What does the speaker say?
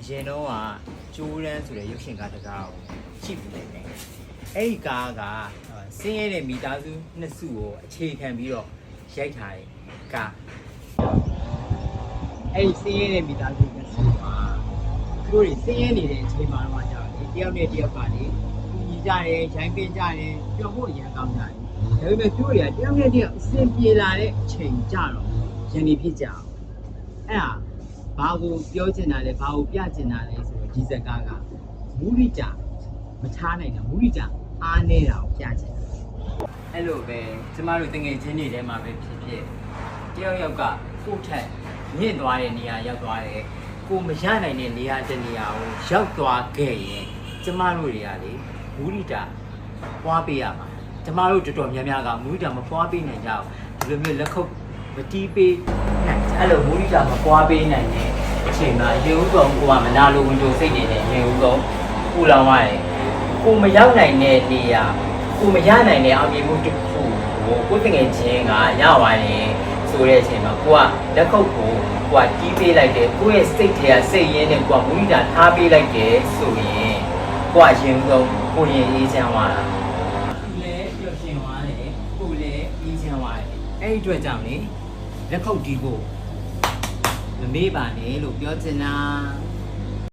အရင်တော့ကကျိုးရန်ဆိုတဲ့ရုပ်ရှင်ကားတစ်ကားကိုရှိပြီလေအဲ့ဒီကားကဆင်းရဲတဲ့မိသားစုနှစ်စုကိုအခြေခံပြီးတော့ရိုက်ထားတဲ့ကားအဲ့ဒီဆင်းရဲတဲ့မိသားစုနှစ်စုကသူတို့တွေဆင်းရဲနေတဲ့အချိန်မှာတော့ကြာတယ်တယောက်နဲ့တယောက်ကလေညီကြတယ်ရိုင်းပင်းကြတယ်ပျော်ဖို့အရင်ကောင်းကြတယ်ဒါပေမဲ့သူတို့တွေကတယောက်နဲ့တယောက်အဆင်ပြေလာတဲ့အချိန်ကြတော့ရန်နေဖြစ်ကြအောင်အဲ့ဒါ ဘာကိုပြောချင်တာလဲဘာကိုပြချင်တာလဲဆိုတော့ဒီဇက်ကားကမူရိကြမချားနိုင်တာမူရိကြအားနေတာကိုပြချင်တာအဲ့လိုပဲကျမတို့တငယ်ချင်းတွေထဲမှာပဲဖြစ်ဖြစ်တယောက်ယောက်ကကိုယ့်ထက်မြင့်သွားတဲ့နေရာရောက်သွားတယ်ကိုမရနိုင်တဲ့နေရာတစ်နေရာကိုရောက်သွားခဲ့ရင်ကျမတို့တွေကလေမူရိတာပွားပေးရမှာကျမတို့တော်တော်များများကမူရိတာမပွားပေးနိုင်ကြဘူးဒီလိုမျိုးလက်ခုပ် မတီးပေးနိုင်ကြအဲ့လိုမူရိတာမပွားပေးနိုင်တဲ့အချိန်မှာရေဦးကောင်ကိုကမနာလိုဝင်ကြိုစိတ်နေတယ်ရေဦးကောင်ပူလောင်ရတယ်ကိုမရောက်နိုင်တဲ့နေရာကိုမရနိုင်တဲ့အောင်မြင်မှုတစ်ခုကိုကိုယ်တငယ်ချင်းကရသွားတယ်ဆိုတဲ့အချိန်မှာကိုကလက်ခုပ်ကိုကိုကတီးပေးလိုက်တယ်ကိုယ့်ရဲ့စိတ်ထဲကစိတ်ရင်းနဲ့ကိုကမူရိတာထားပေးလိုက်တယ်ဆိုရင်ကိုကရေဦးကောင်ကိုရင်အေးချမ်းသွားတာသူလည်းပျော်ရွှင်သွားတယ်ကိုလည်းအေးချမ်းသွားတယ် အဲ့ဒီအတွက်ကြောင့်လေလက်ခုပ်တီးဖို့မမေ့ပါနဲ့လို့ပြောချင်တာ